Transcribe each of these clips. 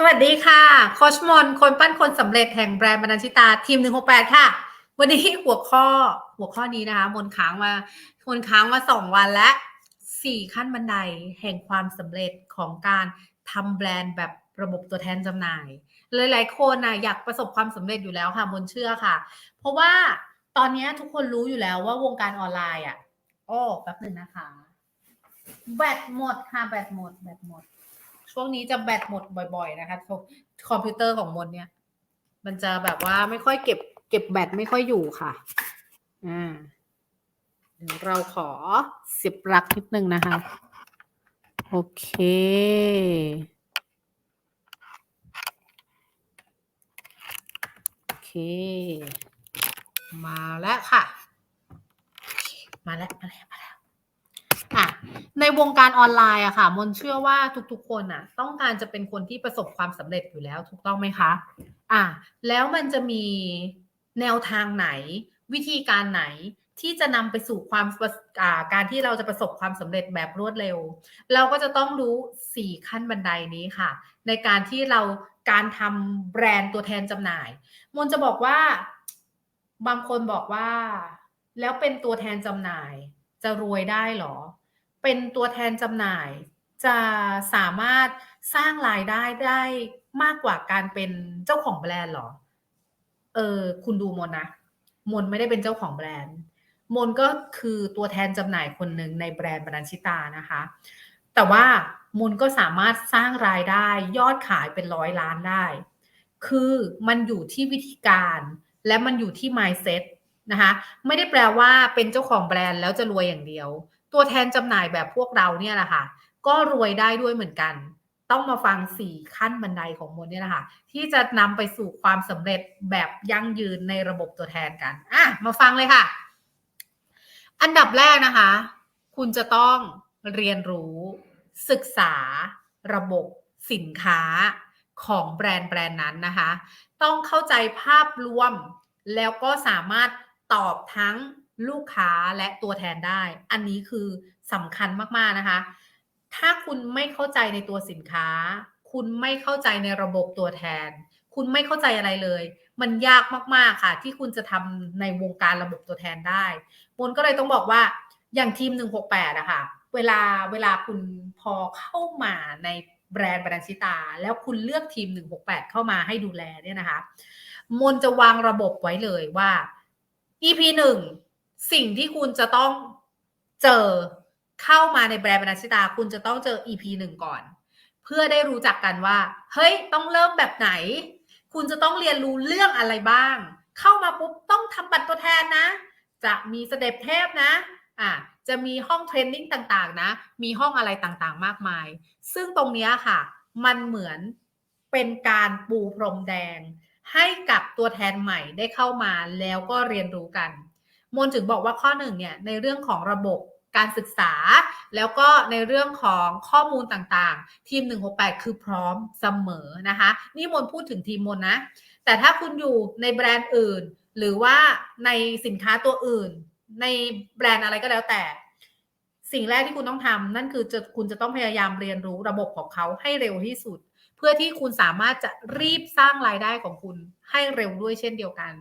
สวัสดีค่ะโคชมน คนปั้นคนสำเร็จแห่งแบรนด์บรรณาชิตาทีม 168 ค่ะ วันนี้หัวข้อหัวข้อนี้นะคะ มนค้างมามนค้างมาสองวันและสี่ขั้นบันไดแห่งความสำเร็จของการทำแบรนด์แบบระบบตัวแทนจำหน่าย หลาย ๆ คนนะอยากประสบความสำเร็จอยู่แล้วค่ะมนเชื่อค่ะ เพราะว่าตอนนี้ทุกคนรู้อยู่แล้วว่าวงการออนไลน์อะโอ้แป๊บหนึ่งนะคะ แบตหมดค่ะแบตหมดแบตหมด ช่วงนี้จะแบตหมดบ่อยๆนะคะคอมพิวเตอร์ของมนเนี่ย มันจะแบบว่าไม่ค่อยเก็บ เก็บแบตไม่ค่อยอยู่ค่ะ อ่าเดี๋ยวเราขอสิบปลักนิดนึงนะคะ โอเค โอเค มาแล้วค่ะ มาแล้วมาแล้วมา ในวงการออนไลน์อะค่ะ มนเชื่อว่าทุกๆคนอะต้องการจะเป็นคนที่ประสบความสำเร็จอยู่แล้วถูกต้องไหมคะ อะแล้วมันจะมีแนวทางไหน วิธีการไหนที่จะนำไปสู่ความการที่เราจะประสบความสำเร็จแบบรวดเร็ว เราก็จะต้องรู้สี่ขั้นบันไดนี้ค่ะ ในการที่เราการทำแบรนด์ตัวแทนจำหน่าย มนจะบอกว่าบางคนบอกว่า แล้วเป็นตัวแทนจำหน่าย จะรวยได้หรอ เป็นตัวแทนจำหน่าย จะสามารถสร้างรายได้ได้มากกว่าการเป็นเจ้าของแบรนด์หรอ เออ คุณดูมนนะ มนไม่ได้เป็นเจ้าของแบรนด์ มนก็คือตัวแทนจำหน่ายคนหนึ่งในแบรนด์บรันชิตานะคะ แต่ว่ามนก็สามารถสร้างรายได้ยอดขายเป็นร้อยล้านได้ คือมันอยู่ที่วิธีการและมันอยู่ที่ mindset นะคะ ไม่ได้แปลว่าเป็นเจ้าของแบรนด์แล้วจะรวยอย่างเดียว ตัวแทนจำหน่ายแบบพวกเราเนี่ยแหละค่ะ ก็รวยได้ด้วยเหมือนกัน ต้องมาฟังสี่ขั้นบันไดของมนเนี่ยแหละค่ะที่จะนำไปสู่ความสำเร็จแบบยั่งยืนในระบบตัวแทนกันอะมาฟังเลยค่ะ อันดับแรกนะคะ คุณจะต้องเรียนรู้ ศึกษา ระบบสินค้าของแบรนด์แบรนด์นั้นนะคะ ต้องเข้าใจภาพรวมแล้วก็สามารถตอบทั้ง ลูกค้าและตัวแทนได้ อันนี้คือสำคัญมากๆนะคะ ถ้าคุณไม่เข้าใจในตัวสินค้า คุณไม่เข้าใจในระบบตัวแทน คุณไม่เข้าใจอะไรเลย มันยากมากๆค่ะ ที่คุณจะทำในวงการระบบตัวแทนได้มนก็เลยต้องบอกว่าอย่างทีม 168อะค่ะ เวลาเวลาคุณพอเข้ามาในแบรนด์บรันชิตา แล้วคุณเลือกทีม 168 เข้ามาให้ดูแลเนี่ยนะคะ มนจะวางระบบไว้เลยว่า EP 1 สิ่งที่คุณจะต้องเจอเข้ามาในแบรนด์บรรณาชิตา คุณจะต้องเจอ EP หนึ่งก่อน เพื่อได้รู้จักกันว่า เฮ้ย ต้องเริ่มแบบไหน คุณจะต้องเรียนรู้เรื่องอะไรบ้าง เข้ามาปุ๊บต้องทำบัตรตัวแทนนะ จะมีสเต็ปเทพนะอะจะมีห้องเทรนนิ่งต่างๆนะ มีห้องอะไรต่างๆ มากมาย ซึ่งตรงนี้ค่ะ มันเหมือนเป็นการปูพรมแดง ให้กับตัวแทนใหม่ได้เข้ามาแล้วก็เรียนรู้กัน มนถึงบอกว่าข้อหนึ่งเนี่ยในเรื่องของระบบการศึกษา แล้วก็ในเรื่องของข้อมูลต่างๆ ทีม 168 คือพร้อมเสมอนะคะ นี่มนพูดถึงทีมมนนะ แต่ถ้าคุณอยู่ในแบรนด์อื่น หรือว่าในสินค้าตัวอื่น ในแบรนด์อะไรก็แล้วแต่ สิ่งแรกที่คุณต้องทำนั่นคือจะคุณจะต้องพยายามเรียนรู้ระบบของเขาให้เร็วที่สุด เพื่อที่คุณสามารถจะรีบสร้างรายได้ของคุณให้เร็วด้วยเช่นเดียวกัน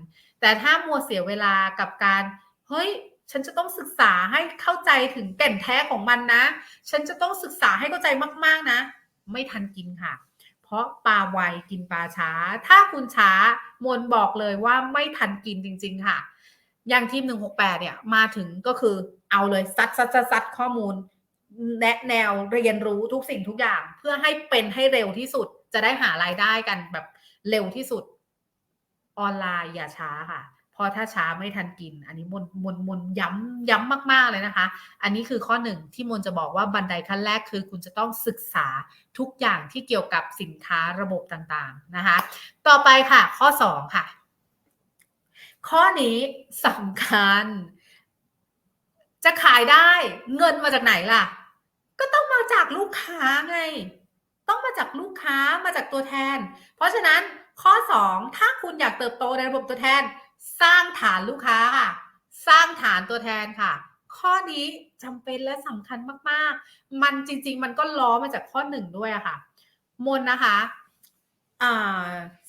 แต่ถ้ามัวเสียเวลากับการ เฮ้ย ฉันจะต้องศึกษาให้เข้าใจถึงแก่นแท้ของมันนะ ฉันจะต้องศึกษาให้เข้าใจมากๆนะ ไม่ทันกินค่ะ เพราะปลาไวกินปลาช้า ถ้าคุณช้ามนบอกเลยว่าไม่ทันกินจริง ๆ ค่ะ อย่างทีม 168 เนี่ยมาถึงก็คือเอาเลยซัดซัดซัดซัดข้อมูล แนะแนวเรียนรู้ทุกสิ่งทุกอย่าง เพื่อให้เป็นให้เร็วที่สุด จะได้หารายได้กันแบบเร็วที่สุด ออนไลน์อย่าช้าค่ะพราะถ้าช้าไม่ทันกิน อันนี้มนมนมนย้ำย้ำมาก ๆ เลยนะคะ อันนี้คือข้อหนึ่งที่มนจะบอกว่าบันไดขั้นแรกคือคุณจะต้องศึกษาทุกอย่างที่เกี่ยวกับสินค้าระบบต่างๆนะคะ ต่อไปค่ะ ข้อสองค่ะ ข้อนี้สำคัญ จะขายได้เงินมาจากไหนล่ะ ก็ต้องมาจากลูกค้าไง ต้องมาจากลูกค้ามาจากตัวแทน เพราะฉะนั้นข้อสองถ้าคุณอยากเติบโตในระบบตัวแทน สร้างฐานลูกค้าค่ะ สร้างฐานตัวแทนค่ะ ข้อนี้จำเป็นและสำคัญมากๆ มันจริง ๆ มันก็ล้อมาจากข้อหนึ่งด้วยอะค่ะ มนนะคะ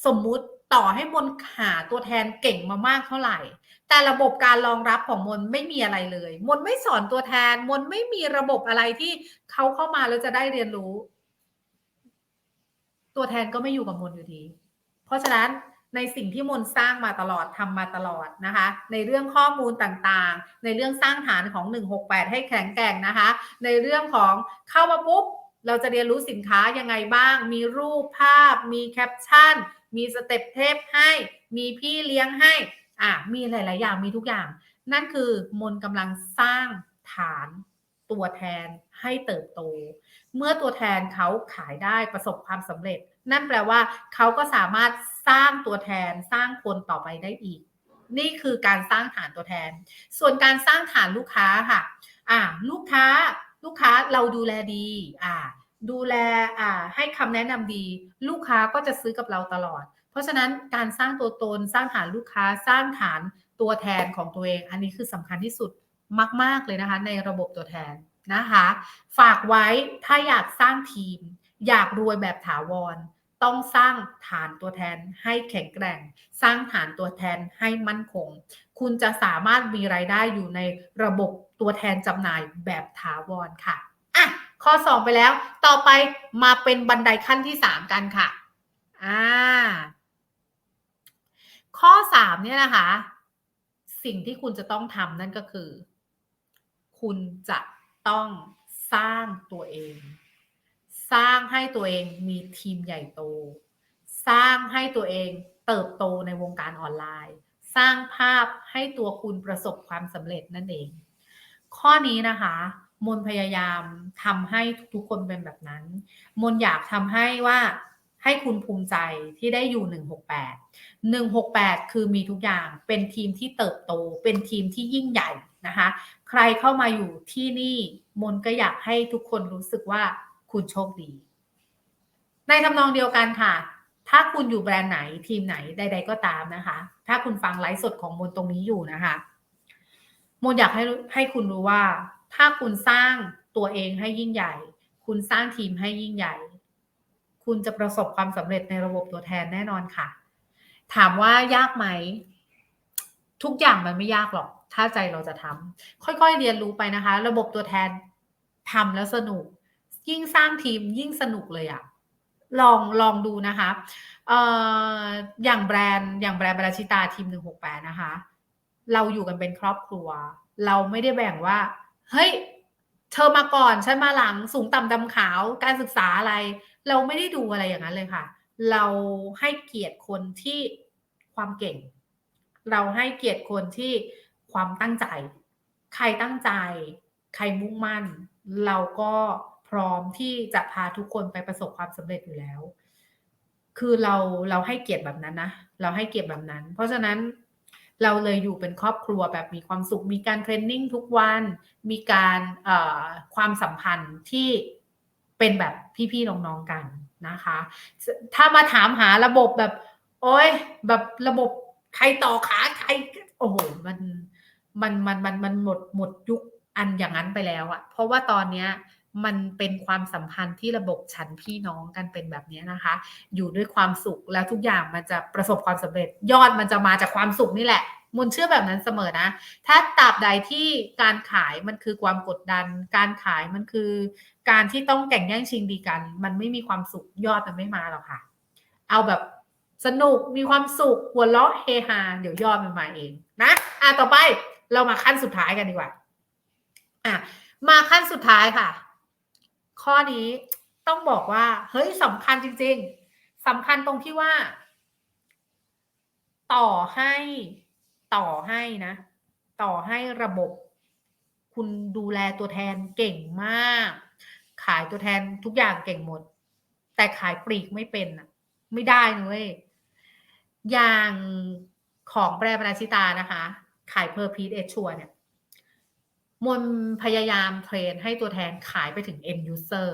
สมมุติ ต่อให้มนหาตัวแทนเก่งมามากเท่าไหร่ แต่ระบบการรองรับของมนไม่มีอะไรเลย มนไม่สอนตัวแทน มนไม่มีระบบอะไรที่เขาเข้ามาแล้วจะได้เรียนรู้ ตัวแทนก็ไม่อยู่กับมนอยู่ดี เพราะฉะนั้นในสิ่งที่มนสร้างมาตลอดทำมาตลอดนะคะ ในเรื่องข้อมูลต่างๆ ในเรื่องสร้างฐานของ 168 ให้แข็งแกร่งนะคะ ในเรื่องของเข้ามาปุ๊บเราจะเรียนรู้สินค้ายังไงบ้าง มีรูปภาพ มีแคปชั่น มีสเต็ปเทปให้ มีพี่เลี้ยงให้ อะ มีหลาย ๆ อย่าง มีทุกอย่าง นั่นคือมนกำลังสร้างฐานตัวแทนให้เติบโต เมื่อตัวแทนเขาขายได้ประสบความสำเร็จ นั่นแปลว่าเขาก็สามารถสร้างตัวแทนสร้างคนต่อไปได้อีก นี่คือการสร้างฐานตัวแทน ส่วนการสร้างฐานลูกค้าค่ะ อ่าลูกค้าลูกค้าเราดูแลดี อ่า ดูแลอ่าให้คำแนะนำดี ลูกค้าก็จะซื้อกับเราตลอด เพราะฉะนั้นการสร้างตัวตนสร้างฐานลูกค้าสร้างฐานตัวแทนของตัวเอง อันนี้คือสำคัญที่สุดมาก ๆ เลยนะคะ ในระบบตัวแทนนะคะ ฝากไว้ถ้าอยากสร้างทีม อยากรวยแบบถาวร ต้องสร้างฐานตัวแทนให้แข็งแกร่ง สร้างฐานตัวแทนให้มั่นคง คุณจะสามารถมีรายได้อยู่ในระบบตัวแทนจำหน่ายแบบถาวรค่ะ ข้อ 2 ไปแล้ว ต่อไปมาเป็นบันไดขั้นที่ 3 กันค่ะอ่าข้อ 3 เนี่ยนะคะ สิ่งที่คุณจะต้องทำนั่นก็คือ คุณจะต้องสร้างตัวเอง สร้างให้ตัวเองมีทีมใหญ่โต สร้างให้ตัวเองเติบโตในวงการออนไลน์ สร้างภาพให้ตัวคุณประสบความสำเร็จนั่นเอง ข้อนี้นะคะ มนพยายามทำให้ทุกคนเป็นแบบนั้น มนอยากทำให้ว่าให้คุณภูมิใจที่ได้อยู่ 168 168 คือมีทุกอย่างเป็นทีมที่เติบโต เป็นทีมที่ยิ่งใหญ่นะคะ ใครเข้ามาอยู่ที่นี่มนก็อยากให้ทุกคนรู้สึกว่าคุณโชคดี ในทำนองเดียวกันค่ะ ถ้าคุณอยู่แบรนด์ไหนทีมไหนใด ๆ ก็ตามนะคะ ถ้าคุณฟังไลฟ์สดของมนตรงนี้อยู่นะคะ มนอยากให้ให้คุณรู้ว่า ถ้าคุณสร้างตัวเองให้ยิ่งใหญ่ คุณสร้างทีมให้ยิ่งใหญ่ คุณจะประสบความสำเร็จในระบบตัวแทนแน่นอนค่ะ ถามว่ายากไหม ทุกอย่างมันไม่ยากหรอก ถ้าใจเราจะทำค่อยๆเรียนรู้ไปนะคะ ระบบตัวแทนทำแล้วสนุก ยิ่งสร้างทีมยิ่งสนุกเลยอะลองลองดูนะคะเอ่ออย่างแบรนด์อย่างแบรนด์บราชิตาทีมหนึ่งหกแปดนะคะ เราอยู่กันเป็นครอบครัว เราไม่ได้แบ่งว่า เฮ้ยเธอมาก่อนฉันมาหลังสูงต่ำดำขาวการศึกษาอะไร เราไม่ได้ดูอะไรอย่างนั้นเลยค่ะ เราให้เกียรติคนที่ความเก่ง เราให้เกียรติคนที่ความตั้งใจ ใครตั้งใจ ใครมุ่งมั่น เราก็พร้อมที่จะพาทุกคนไปประสบความสำเร็จอยู่แล้ว คือเราเราให้เกียรติแบบนั้นนะ เราให้เกียรติแบบนั้น เพราะฉะนั้น เราเลยอยู่เป็นครอบครัวแบบมีความสุข มีการเทรนนิ่งทุกวัน มีการความสัมพันธ์ที่เป็นแบบพี่ๆน้องๆกันนะคะ ถ้ามาถามหาระบบแบบ โอ้ยแบบระบบใครต่อขาใครโอ้โหมันมันมันมันมันหมดหมดยุค อันอย่างนั้นไปแล้วอะเพราะว่าตอนเนี้ยมันเป็นความสัมพันธ์ที่ระบบฉันพี่น้องกันเป็นแบบนี้นะคะ อยู่ด้วยความสุขแล้วทุกอย่างมันจะประสบความสำเร็จ ยอดมันจะมาจากความสุขนี่แหละมุนเชื่อแบบนั้นเสมอนะ ถ้าตราบใดที่การขายมันคือความกดดัน การขายมันคือ การที่ต้องแข่งแย่งชิงดีกัน มันไม่มีความสุขยอดมันไม่มาหรอกค่ะ เอาแบบสนุกมีความสุขหัวเราะเฮฮาเดี๋ยวยอดมันมาเองนะอะต่อไปเรามาขั้นสุดท้ายกันดีกว่า อะมาขั้นสุดท้ายค่ะ ข้อนี้ต้องบอกว่า เฮ้ยสำคัญจริง ๆสำคัญตรงที่ว่า ต่อให้ ต่อให้นะ ต่อให้ระบบ คุณดูแลตัวแทนเก่งมาก ขายตัวแทนทุกอย่างเก่งหมด แต่ขายปลีกไม่เป็นอะไม่ได้เลยอย่างของแบรนด์บราชิตานะคะ ขายเพอร์พีทเอชัวเนี่ย มนพยายามเทรนให้ตัวแทนขายไปถึง end user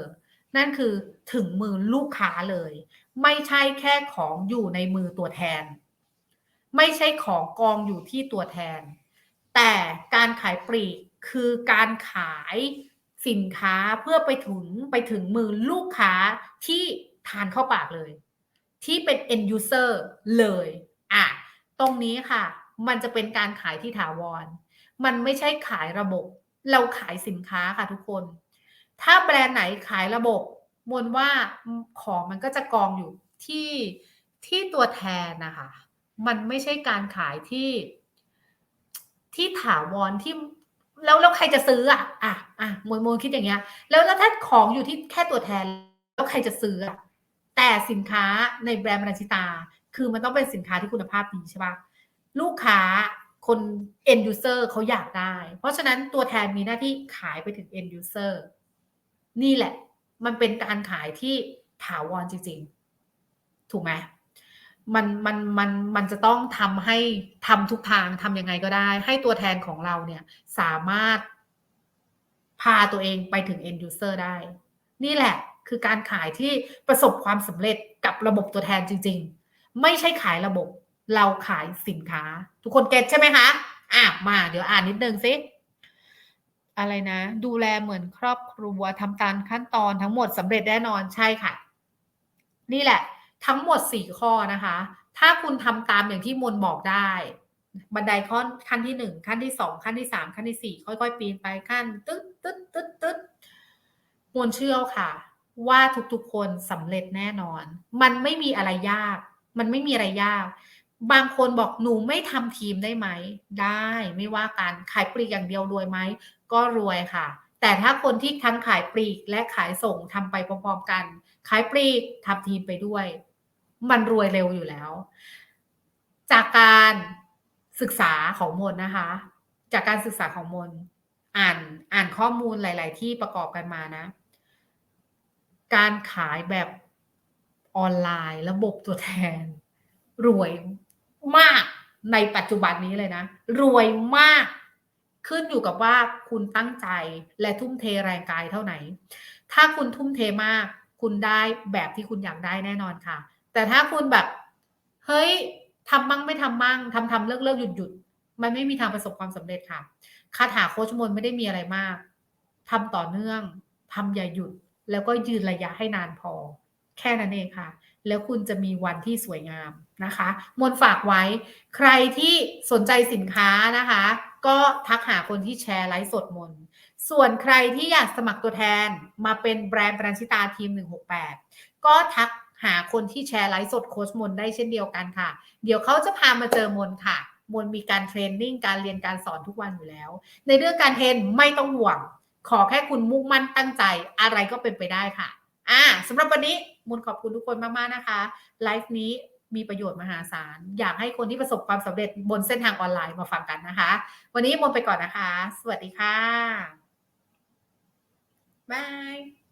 นั่นคือถึงมือลูกค้าเลย ไม่ใช่แค่ของอยู่ในมือตัวแทน ไม่ใช่ของกองอยู่ที่ตัวแทน แต่การขายปลีกคือการขายสินค้าเพื่อไปถึงไปถึงมือลูกค้าที่ทานเข้าปากเลย ที่เป็น end user เลย อะ ตรงนี้ค่ะ มันจะเป็นการขายที่ถาวร มันไม่ใช่ขายระบบ เราขายสินค้าค่ะทุกคน ถ้าแบรนด์ไหนขายระบบมนว่าของมันก็จะกองอยู่ที่ที่ตัวแทนนะคะ มันไม่ใช่การขายที่ ที่ถาวรที่แล้วแล้วใครจะซื้ออะอะอะมวลมวลคิดอย่างเงี้ย แล้วแล้วถ้าของอยู่ที่แค่ตัวแทน แล้วใครจะซื้ออะแต่สินค้าในแบรนด์บรันชิตา คือมันต้องเป็นสินค้าที่คุณภาพดีใช่ปะลูกค้า คน end user เขาอยากได้ เพราะฉะนั้นตัวแทนมีหน้าที่ขายไปถึง end user นี่แหละ มันเป็นการขายที่ถาวรจริง ๆ ถูกไหมมันมันมันมันจะต้องทำให้ทำทุกทางทำยังไงก็ได้ ให้ตัวแทนของเราเนี่ยสามารถพาตัวเองไปถึง end user ได้ นี่แหละคือการขายที่ประสบความสำเร็จกับระบบตัวแทนจริง ๆ ไม่ใช่ขายระบบ เราขายสินค้า ทุกคนเก็ตใช่ไหมคะอะมา เดี๋ยวอ่านนิดนึงสิอะไรนะ ดูแลเหมือนครอบครัวทำตามขั้นตอนทั้งหมดสำเร็จแน่นอนใช่ค่ะ นี่แหละ ทั้งหมดสี่ข้อนะคะ ถ้าคุณทำตามอย่างที่มนบอกได้ บันไดข้อขั้นที่หนึ่งขั้นที่สองขั้นที่สามขั้นที่สี่ค่อยๆ ปีนไปขั้นตึ๊ดตึ๊ดตึ๊ดตึ๊ดมนเชื่อค่ะ ว่าทุกๆคนสำเร็จแน่นอน มันไม่มีอะไรยาก มันไม่มีอะไรยาก บางคนบอกหนูไม่ทำทีมได้ไหม ได้ไม่ว่ากันขายปลีกอย่างเดียวรวยไหม ก็รวยค่ะ แต่ถ้าคนที่ทั้งขายปลีกและขายส่งทำไปพร้อมๆกัน ขายปลีกทำทีมไปด้วย มันรวยเร็วอยู่แล้ว จากการศึกษาของมนนะคะ จากการศึกษาของมน อ่านอ่านข้อมูลหลาย ๆ ที่ประกอบกันมานะ การขายแบบออนไลน์ ระบบตัวแทน รวย มากในปัจจุบันนี้เลยนะ รวยมาก ขึ้นอยู่กับว่าคุณตั้งใจและทุ่มเทแรงกายเท่าไหร่ถ้าคุณทุ่มเทมาก คุณได้แบบที่คุณอยากได้แน่นอนค่ะ แต่ถ้าคุณแบบ เฮ้ยทำบ้างไม่ทำบ้างทำทำเลิกเลิกหยุดหยุดมันไม่มีทางประสบความสำเร็จค่ะคาถาโคชมนไม่ได้มีอะไรมากทำต่อเนื่องทำอย่าหยุด แล้วก็ยืนระยะให้นานพอ แค่นั้นเองค่ะ แล้วคุณจะมีวันที่สวยงามนะคะมนฝากไว้ ใครที่สนใจสินค้านะคะ ก็ทักหาคนที่แชร์ไลฟ์สดมน ส่วนใครที่อยากสมัครตัวแทนมาเป็นแบรนด์บรันชิตาทีม 168 ก็ทักหาคนที่แชร์ไลฟ์สดโค้ชมนได้เช่นเดียวกันค่ะ เดี๋ยวเขาจะพามาเจอมนค่ะ มนมีการเทรนนิ่งการเรียนการสอนทุกวันอยู่แล้ว ในเรื่องการเทรนไม่ต้องห่วง ขอแค่คุณมุ่งมั่นตั้งใจอะไรก็เป็นไปได้ค่ะ อ่าสำหรับวันนี้มนขอบคุณทุกคนมาก ๆ นะคะ ไลฟ์นี้มีประโยชน์มหาศาล อยากให้คนที่ประสบความสำเร็จบนเส้นทางออนไลน์มาฟังกันนะคะ วันนี้มนไปก่อนนะคะ สวัสดีค่ะบาย